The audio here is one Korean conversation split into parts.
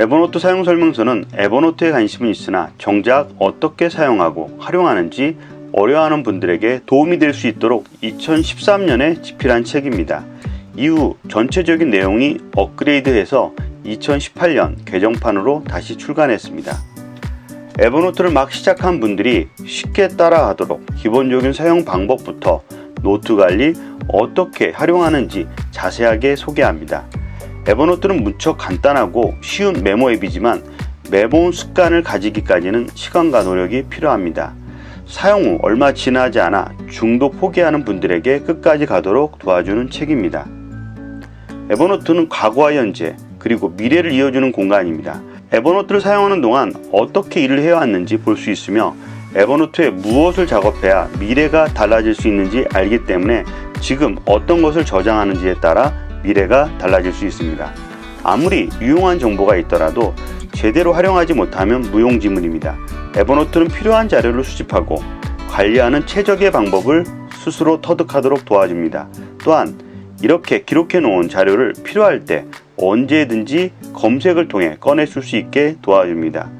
에버노트 사용 설명서는 에버노트에 관심은 있으나 정작 어떻게 사용하고 활용하는지 어려워하는 분들에게 도움이 될 수 있도록 2013년에 집필한 책입니다. 이후 전체적인 내용이 업그레이드해서 2018년 개정판으로 다시 출간했습니다. 에버노트를 막 시작한 분들이 쉽게 따라하도록 기본적인 사용 방법부터 노트 관리 어떻게 활용하는지 자세하게 소개합니다. 에버노트는 무척 간단하고 쉬운 메모 앱이지만 메모 습관을 가지기까지는 시간과 노력이 필요합니다. 사용 후 얼마 지나지 않아 중독 포기하는 분들에게 끝까지 가도록 도와주는 책입니다. 에버노트는 과거와 현재 그리고 미래를 이어주는 공간입니다. 에버노트를 사용하는 동안 어떻게 일을 해왔는지 볼 수 있으며 에버노트에 무엇을 작업해야 미래가 달라질 수 있는지 알기 때문에 지금 어떤 것을 저장하는지에 따라 미래가 달라질 수 있습니다. 아무리 유용한 정보가 있더라도 제대로 활용하지 못하면 무용지물입니다. 에버노트는 필요한 자료를 수집하고 관리하는 최적의 방법을 스스로 터득하도록 도와줍니다. 또한 이렇게 기록해 놓은 자료를 필요할 때 언제든지 검색을 통해 꺼내 쓸 수 있게 도와줍니다.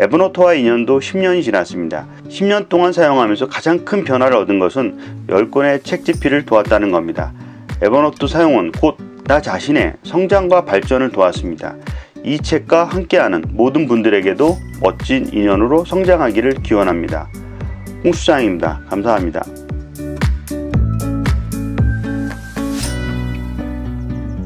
에버노트와 인연도 10년이 지났습니다. 10년 동안 사용하면서 가장 큰 변화를 얻은 것은 10권의 책 집필을 도왔다는 겁니다. 에버노트 사용은 곧 나 자신의 성장과 발전을 도왔습니다. 이 책과 함께하는 모든 분들에게도 멋진 인연으로 성장하기를 기원합니다. 홍수장입니다. 감사합니다.